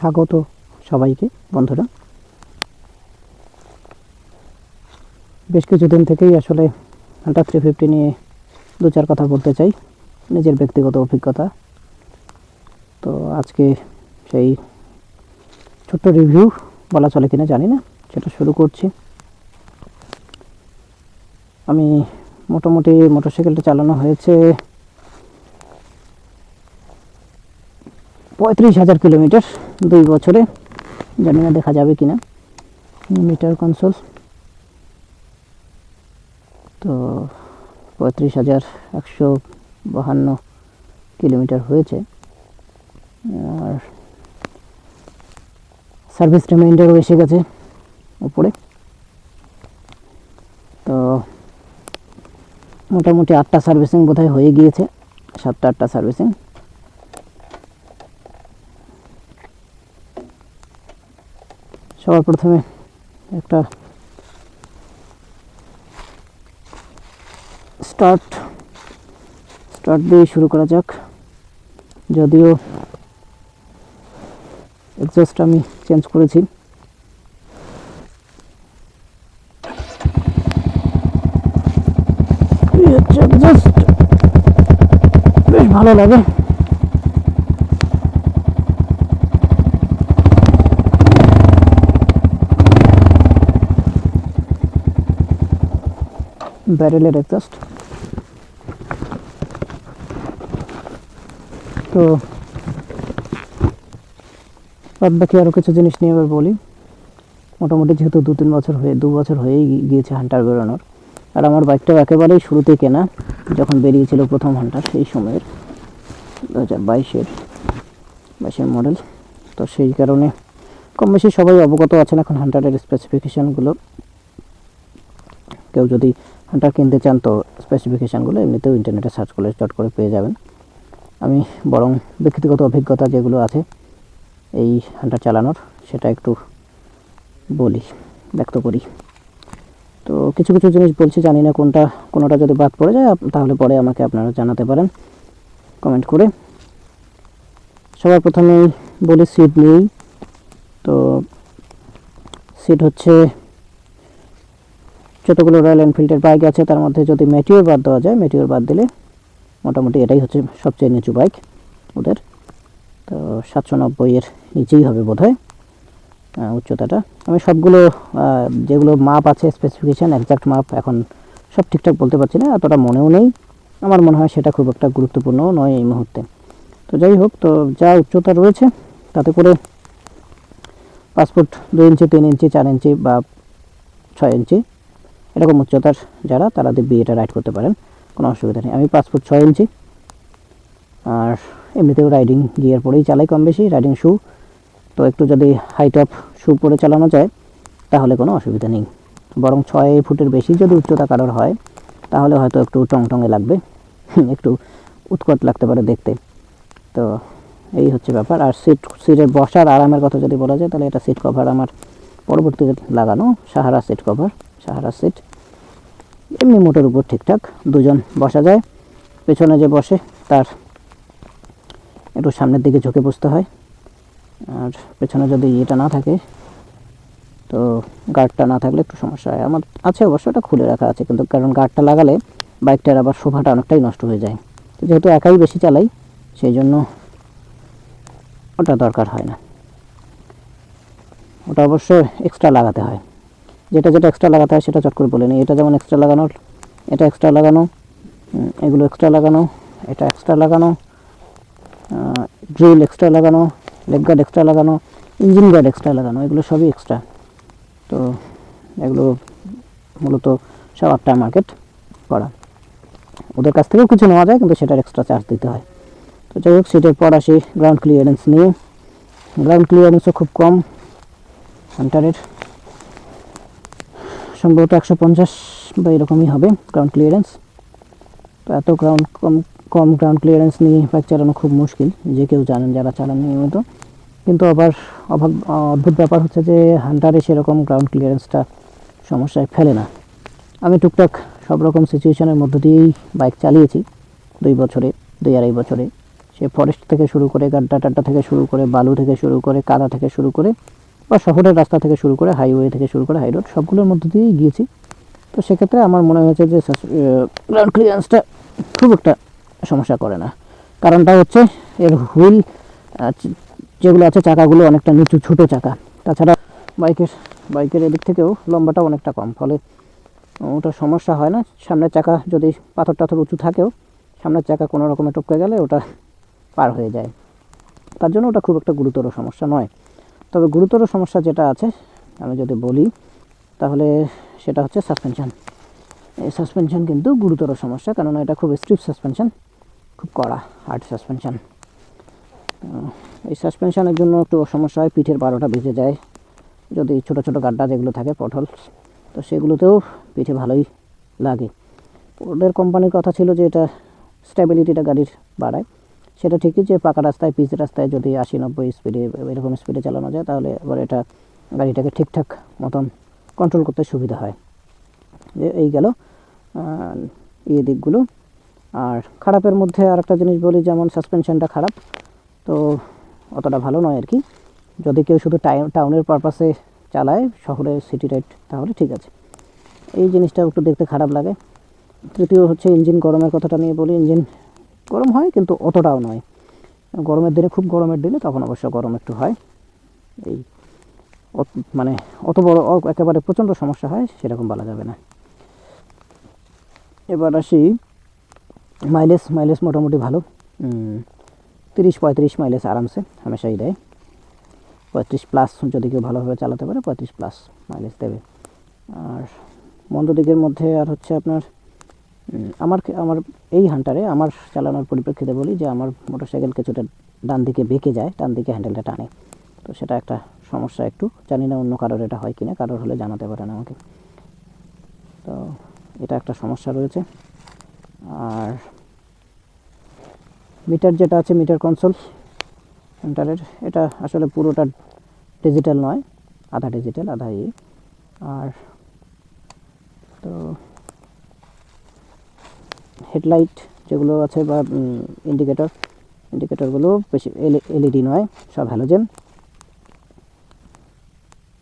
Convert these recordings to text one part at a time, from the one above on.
স্বাগত সবাইকে, বন্ধুরা। বেশ কিছুদিন থেকেই আসলে হান্টার থ্রি ফিফটি নিয়ে দু চার কথা বলতে চাই, নিজের ব্যক্তিগত অভিজ্ঞতা। তো আজকে সেই ছোট্ট রিভিউ বলা চলে কিনা জানি না, সেটা শুরু করছি। আমি মোটামুটি মোটরসাইকেলটা চালানো হয়েছে পঁয়ত্রিশ হাজার কিলোমিটার দুই বছরে। জানি না দেখা যাবে কিনা। Meter console. তো পঁয়ত্রিশ হাজার একশো বাহান্ন কিলোমিটার হয়েছে। আর সার্ভিস রিমাইন্ডারও এসে গেছে উপরে। তো মোটামুটি আটটা সার্ভিসিং বোধহয় হয়ে গিয়েছে। সাতটা আটটা সার্ভিসিং। সবার প্রথমে একটা স্টার্ট স্টার্ট দিয়ে শুরু করা যাক। যদিও এক্সস্ট আমি চেঞ্জ করেছি। বেশ ভালো লাগে। ব্যারেলের এক্সস্ট তো বাদ বাকি আরও কিছু জিনিস নিয়ে এবার বলি? মোটামুটি যেহেতু দু তিন বছর হয়ে দু বছর হয়েই গিয়েছে হান্টার বেরোনোর। আর আমার বাইকটাও একেবারেই শুরুতে কেনা, যখন বেরিয়েছিল প্রথম হান্টার সেই সময়ের দু হাজার বাইশের বাইশের মডেল। তো সেই কারণে কম বেশি সবাই অবগত আছেন এখন হান্টারের স্পেসিফিকেশানগুলো কেউ যদি হান্টার কিনতে চান তো স্পেসিফিকেশানগুলো এমনিতেও ইন্টারনেটে সার্চ করলে চট করে পেয়ে যাবেন। আমি বরং ব্যক্তিগত অভিজ্ঞতা যেগুলো আছে এই হান্টার চালানোর সেটা একটু বলি, ব্যক্ত করি। তো কিছু কিছু জিনিস বলছি, জানি না কোনটা, কোনোটা যদি বাদ পড়ে যায় তাহলে পরে আমাকে আপনারা জানাতে পারেন। কমেন্ট করে। সবার প্রথমেই বলি সিট নিয়েই। তো সিট হচ্ছে যতগুলো রয়্যাল এনফিল্ডের বাইক আছে, তার মধ্যে যদি মেটিওর বাদ দেওয়া যায় মেটিওর বাদ দিলে মোটামুটি এটাই হচ্ছে সবচেয়ে নিচু বাইক ওদের। তো সাতশো নব্বইয়ের নিচেই হবে বোধ হয় উচ্চতাটা। আমি সবগুলো যেগুলো মাপ আছে স্পেসিফিকেশান একজাক্ট মাপ এখন সব ঠিকঠাক বলতে পারছি না, এতটা মনেও নেই। আমার মনে হয় সেটা খুব একটা গুরুত্বপূর্ণ নয় এই মুহূর্তে। তো যাই হোক, তো যা উচ্চতা রয়েছে, তাতে করে পাসপোর্ট দুই ইঞ্চি, তিন ইঞ্চি, চার ইঞ্চি বা ছয় ইঞ্চি এরকম উচ্চতার যারা, তারা দিব্যি এটা রাইড করতে পারেন। কোনো অসুবিধা নেই। আমি পাঁচ ফুট ছয় ইঞ্চি। আর এমনিতেও রাইডিং গিয়ার পরেই চালাই কম বেশি রাইডিং শু তো একটু যদি হাইট অফ শু পরে চালানো যায়, তাহলে কোনো অসুবিধা নেই। বরং ছয় ফুটের বেশি যদি উচ্চতা কারোর হয়, তাহলে হয়তো একটু টং টঙে লাগবে। একটু উৎকট লাগতে পারে দেখতে। তো এই হচ্ছে ব্যাপার। আর সিট সিটের বসার আরামের কথা যদি বলা যায়, তাহলে এটা সিট কভার আমার পরবর্তীতে লাগানো Sahara seat cover Sahara seat এমনি মোটের উপর ঠিকঠাক দুজন বসা যায়। পেছনে যে বসে তার একটু সামনের দিকে ঝুঁকে বসতে হয়। আর পেছনে যদি ইয়েটা না থাকে, তো গার্ডটা না থাকলে একটু সমস্যা হয়। আমার আছে অবশ্য, এটা খুলে রাখা আছে। কিন্তু কারণ গার্ডটা লাগালে বাইকটার আবার শোভাটা অনেকটাই নষ্ট হয়ে যায়। তো যেহেতু একাই বেশি চালাই, সেই জন্য ওটা দরকার হয় না। ওটা অবশ্য এক্সট্রা লাগাতে হয়। যেটা যেটা এক্সট্রা লাগাতে হয় সেটা চট করে বলে নিই। এটা যেমন এক্সট্রা লাগানোর এটা এক্সট্রা লাগানো এগুলো এক্সট্রা লাগানো, এটা এক্সট্রা লাগানো ড্রিল এক্সট্রা লাগানো লেগ গার্ড এক্সট্রা লাগানো ইঞ্জিন গার্ড এক্সট্রা লাগানো, এগুলো সবই এক্সট্রা তো এগুলো মূলত সব আফটার মার্কেট করা। ওদের কাছ থেকেও কিছু নেওয়া যায়, কিন্তু সেটার এক্সট্রা চার্জ দিতে হয়। তো যাই হোক, সেটার পর আসি গ্রাউন্ড ক্লিয়ারেন্স নিয়ে। গ্রাউন্ড ক্লিয়ারেন্সও খুব কম হান্টারের সম্ভবত একশো পঞ্চাশ বা এরকমই হবে গ্রাউন্ড ক্লিয়ারেন্স তো এত গ্রাউন্ড কম কম গ্রাউন্ড ক্লিয়ারেন্স নিয়ে বাইক চালানো খুব মুশকিল, যে কেউ জানেন যারা চালান নিয়মিত। কিন্তু আবার অভাব, অদ্ভুত ব্যাপার হচ্ছে যে হান্টারে সেরকম গ্রাউন্ড ক্লিয়ারেন্সটা সমস্যায় ফেলে না। আমি টুকটাক সব রকম সিচুয়েশনের মধ্য দিয়েই বাইক চালিয়েছি, দুই বছরে, দুই আড়াই বছরে। সে ফরেস্ট থেকে শুরু করে গাড্ডা টাড্ডা থেকে শুরু করে, বালু থেকে শুরু করে, কাদা থেকে শুরু করে বা শহরের রাস্তা থেকে শুরু করে হাইওয়ে থেকে শুরু করে হাই রোড সবগুলোর মধ্যে দিয়েই গিয়েছি। তো সেক্ষেত্রে আমার মনে হয়েছে যে গ্রাউন্ড ক্লিয়ারেন্সটা খুব একটা সমস্যা করে না। কারণটা হচ্ছে এর হুইল যেগুলো আছে চাকাগুলো অনেকটা নিচু, ছোটো চাকা। তাছাড়া বাইকের বাইকের এদিক থেকেও লম্বাটা অনেকটা কম। ফলে ওটা সমস্যা হয় না। সামনের চাকা যদি পাথর টাথর উঁচু থাকেও, সামনের চাকা কোনো রকমে টপকে গেলে ওটা পার হয়ে যায়। তার জন্য ওটা খুব একটা গুরুতর সমস্যা নয়। তবে গুরুতর সমস্যা যেটা আছে, আমি যদি বলি, তাহলে সেটা হচ্ছে সাসপেনশন এই সাসপেনশন কিন্তু গুরুতর সমস্যা, কেননা এটা খুব স্ট্রিপ সাসপেনশন খুব কড়া হার্ড সাসপেনশান এই সাসপেনশানের জন্য একটু সমস্যা হয়, পিঠের বারোটা বেজে যায়। যদি ছোট ছোট গাড্ডা যেগুলো থাকে পটল তো সেগুলোতেও পিঠে ভালোই লাগে। ওদের কোম্পানির কথা ছিল যে এটা স্টেবিলিটিটা গাড়ির বাড়ায়। সেটা ঠিকই যে পাকা রাস্তায়, পিচ রাস্তায় যদি আশি নব্বই স্পিডে এরকম স্পিডে চালানো যায়, তাহলে এবার এটা গাড়িটাকে ঠিকঠাক মতন কন্ট্রোল করতে সুবিধা হয়। যে এই গেল এই দিকগুলো। আর খারাপের মধ্যে আর একটা জিনিস বলি, যেমন সাসপেনশনটা খারাপ, তো অতটা ভালো নয় আর কি। যদি কেউ শুধু টাইম টাউনের পারপাসে চালায় শহরে সিটি রাইড তাহলে ঠিক আছে। এই জিনিসটা একটু দেখতে খারাপ লাগে। তৃতীয় হচ্ছে ইঞ্জিন গরমের কথাটা নিয়ে বলি ইঞ্জিন গরম হয়, কিন্তু অতটাও নয়। গরমের দিনে খুব গরমের দিনে, তখন অবশ্য গরম একটু হয়। এই মানে অত বড় একেবারে প্রচণ্ড সমস্যা হয়, সেরকম বলা যাবে না। এবার আসি মাইলেজ মাইলেজ মোটামুটি ভালো। তিরিশ পঁয়ত্রিশ মাইলেজ আরামসে হামেশাই দেয়। পঁয়ত্রিশ প্লাস যদি কেউ ভালোভাবে চালাতে পারে, পঁয়ত্রিশ প্লাস মাইলেজ দেবে। আর মন্দ দিকের মধ্যে আর হচ্ছে আপনার আমার আমার এই হান্টারে আমার চালানোর পরিপ্রেক্ষিতে বলি যে আমার মোটরসাইকেল কিছুটা ডান দিকে বেঁকে যায়, ডান দিকে হ্যান্ডেলটা টানে। তো সেটা একটা সমস্যা একটু। জানি না অন্য কারোর এটা হয় কিনা, কারোর হলে জানাতে পারেন আমাকে। তো এটা একটা সমস্যা রয়েছে। আর মিটার যেটা আছে, মিটার কনসোল হান্টারের, এটা আসলে পুরোটা ডিজিটাল নয়, আধা ডিজিটাল, আধা ইয়ে। আর তো হেডলাইট যেগুলো আছে বা ইন্ডিকেটর ইন্ডিকেটরগুলো বেশি এলইডি নয়, সব হ্যালোজেন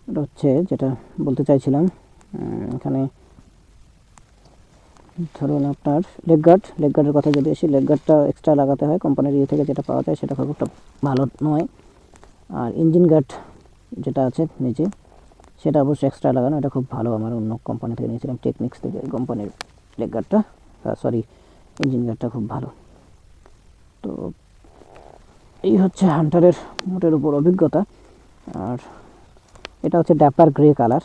এটা হচ্ছে যেটা বলতে চাইছিলাম এখানে ধরুন আপনার লেগ গার্ড লেগ গার্ডের কথা যদি আসি লেগ গার্ডটা এক্সট্রা লাগাতে হয় কোম্পানির ইয়ে থেকে যেটা পাওয়া যায়, সেটা খুব একটা ভালো নয়। আর ইঞ্জিন গার্ড যেটা আছে নিচে, সেটা অবশ্যই এক্সট্রা লাগানো, এটা খুব ভালো, আমার অন্য কোম্পানি থেকে নিয়েছিলাম টেকনিক্স থেকে কোম্পানির লেগ গার্ডটা সরি ইঞ্জিন গার্ডটা খুব ভালো। তো এই হচ্ছে হান্টারের মোটের উপর অভিজ্ঞতা। আর এটা হচ্ছে ড্যাপার গ্রে কালার,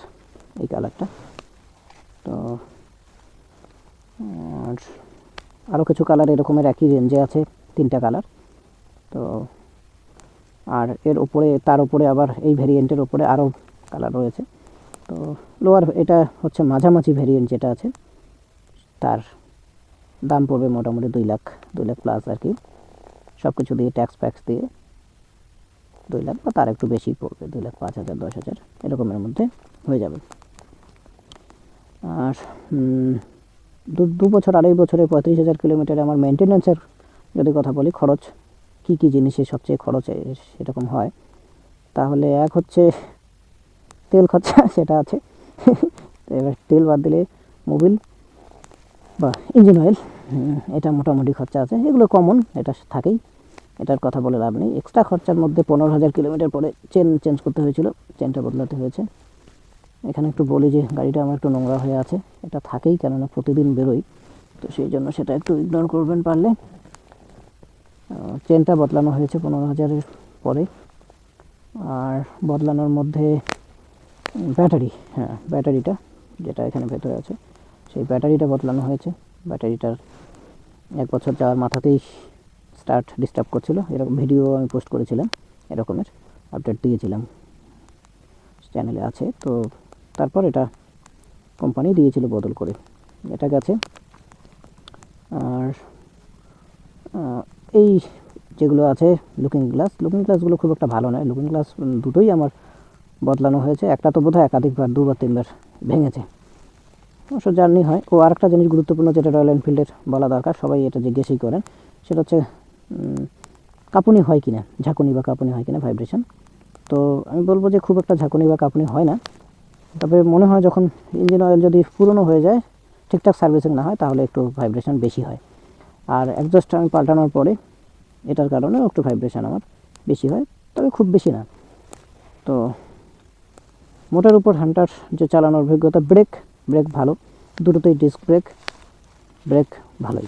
এই কালারটা। তো, আর আরও কিছু কালার এরকমের একই রেঞ্জে আছে, তিনটা কালার। তো, আর এর উপরে, তার উপরে আবার এই ভেরিয়েন্টের উপরে আরও কালার রয়েছে। তো লোয়ার এটা হচ্ছে মাঝামাঝি ভেরিয়েন্ট যেটা আছে, তার দাম পড়বে মোটামুটি দুই লাখ দুই লাখ প্লাস আর কি। সব কিছু দিয়ে ট্যাক্স ফ্যাক্স দিয়ে দুই লাখ বা তার একটু বেশি পড়বে, দুই লাখ পাঁচ হাজার, দশ হাজার, এরকমের মধ্যে হয়ে যাবে। আর দু দু বছর আড়াই বছরে পঁয়ত্রিশ হাজার কিলোমিটারে আমার মেনটেন্যান্সের যদি কথা বলি খরচ, কী কী জিনিসে সবচেয়ে খরচ সেরকম হয়, তাহলে এক হচ্ছে তেল খরচা, সেটা আছে। এবার তেল বাদ দিলে মোবিল বা ইঞ্জিন অয়েল এটা মোটামুটি খরচা আছে। এগুলো কমন এটা থাকেই। এটার কথা বলে লাভ নেই। এক্সট্রা খরচার মধ্যে পনেরো হাজার কিলোমিটার পরে চেন চেঞ্জ করতে হয়েছিল। চেনটা বদলাতে হয়েছে। এখানে একটু বলি যে, গাড়িটা আমার একটু নোংরা হয়ে আছে। এটা থাকেই, কেননা প্রতিদিন বেরোই। তো সেই জন্য সেটা একটু ইগনোর করবেন পারলে। চেনটা বদলানো হয়েছে পনেরো হাজারের পরে। আর বদলানোর মধ্যে ব্যাটারি হ্যাঁ ব্যাটারিটা যেটা এখানে ভেতরে আছে, সেই ব্যাটারিটা বদলানো হয়েছে। ব্যাটারিটার এক বছর যাওয়ার মাথাতেই স্টার্ট ডিস্টার্ব করছিল। এরকম ভিডিও আমি পোস্ট করেছিলাম, এরকমের আপডেট দিয়েছিলাম। চ্যানেলে আছে, তো তারপর এটা কোম্পানি দিয়েছিল বদল করে। এটা গেছে, আর এই যেগুলো আছে লুকিং গ্লাস লুকিং গ্লাসগুলো খুব একটা ভালো নয়। লুকিং গ্লাস দুটোই আমার বদলানো হয়েছে। একটা তো বোধহয় একাধিকবার, দুবার, তিনবার ভেঙেছে। অবশ্য জার্নি হয়। ও আরেকটা জিনিস গুরুত্বপূর্ণ যেটা রয়্যাল এনফিল্ডের বলা দরকার, সবাই এটা জিজ্ঞেসই করেন। সেটা হচ্ছে কাঁপুনি হয় কিনা? ঝাঁকুনি বা কাঁপুনি হয় কিনা ভাইব্রেশন তো আমি বলব যে খুব একটা ঝাঁকুনি বা কাঁপুনি হয় না। তবে মনে হয় যখন ইঞ্জিন অয়েল যদি পুরনো হয়ে যায়, ঠিকঠাক সার্ভিসিং না হয়, তাহলে একটু ভাইব্রেশন বেশি হয়। আর একজস্ট আমি পাল্টানোর পরে, এটার কারণে একটু ভাইব্রেশন আমার বেশি হয়, তবে খুব বেশি না। তো, মোটার উপর হান্টার যে চালানোর অভিজ্ঞতা ব্রেক ব্রেক ভালো। দুটোতেই ডিস্ক ব্রেক ব্রেক ভালোই।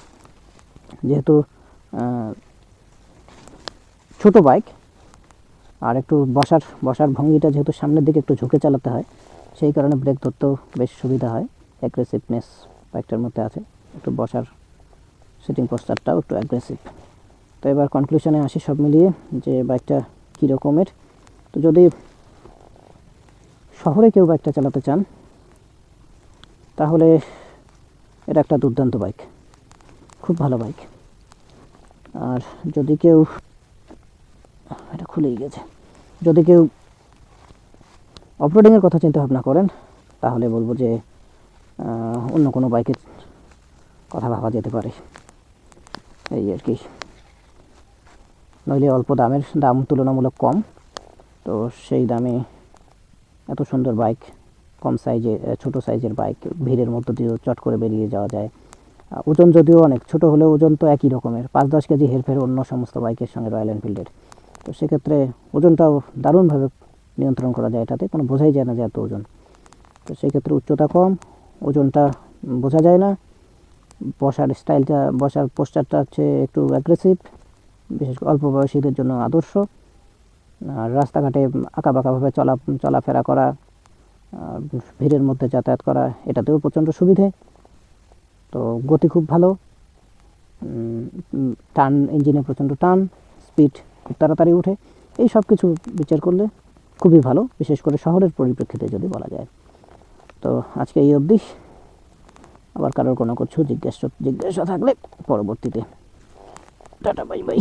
যেহেতু ছোট বাইক, আর একটু বসার বসার ভঙ্গিটা যেহেতু সামনের দিকে একটু ঝুঁকে চালাতে হয়, সেই কারণে ব্রেক ধরতেও বেশ সুবিধা হয়। অ্যাগ্রেসিভনেস বাইকটার মধ্যে আছে। একটু বসার সিটিং পোস্টারটাও একটু অ্যাগ্রেসিভ তো এবার কনক্লুশনে আসি সব মিলিয়ে যে বাইকটা কী রকমের তো যদি শহরে কেউ বাইকটা চালাতে চান তাহলে এটা একটা দুর্দান্ত বাইক খুব ভালো বাইক আর যদি কেউ, এটা খুলেই গেছে। যদি কেউ অফরোডিংয়ের কথা চিন্তা ভাবনা করেন, তাহলে বলব যে অন্য কোনো বাইকের কথা ভাবা যেতে পারে। এই আর কি। নইলে অল্প দামের, দাম তুলনামূলক কম। তো সেই দামে এত সুন্দর বাইক কম সাইজে ছোট সাইজের বাইক ভিড়ের মধ্য দিয়েও চট করে বেরিয়ে যাওয়া যায়। ওজন যদিও অনেক, ছোট হলেও ওজন তো একই রকমের। পাঁচ দশ কেজি হেরফের অন্য সমস্ত বাইকের সঙ্গে রয়্যাল এনফিল্ডের তো সেক্ষেত্রে ওজনটাও দারুণভাবে নিয়ন্ত্রণ করা যায় এটাতে, কোনো বোঝাই যায় না যে এত ওজন। তো সেক্ষেত্রে উচ্চতা কম, ওজনটা বোঝা যায় না। বসার স্টাইলটা বসার পোস্টারটা হচ্ছে একটু অ্যাগ্রেসিভ বিশেষ করে অল্প বয়সীদের জন্য আদর্শ। আর রাস্তাঘাটে আঁকা বাঁকাভাবে চলা, চলাফেরা করা ভিড়ের মধ্যে যাতায়াত করা, এটাতেও প্রচণ্ড সুবিধে। তো গতি খুব ভালো। টান, ইঞ্জিনে প্রচণ্ড টান স্পিড খুব তাড়াতাড়ি উঠে এই সব কিছু বিচার করলে খুবই ভালো, বিশেষ করে শহরের পরিপ্রেক্ষিতে যদি বলা যায়। তো আজকে এই অবধি। আবার কারোর কোনো কিছু জিজ্ঞাসা জিজ্ঞাসা থাকলে পরবর্তীতে। Tata, bye bye.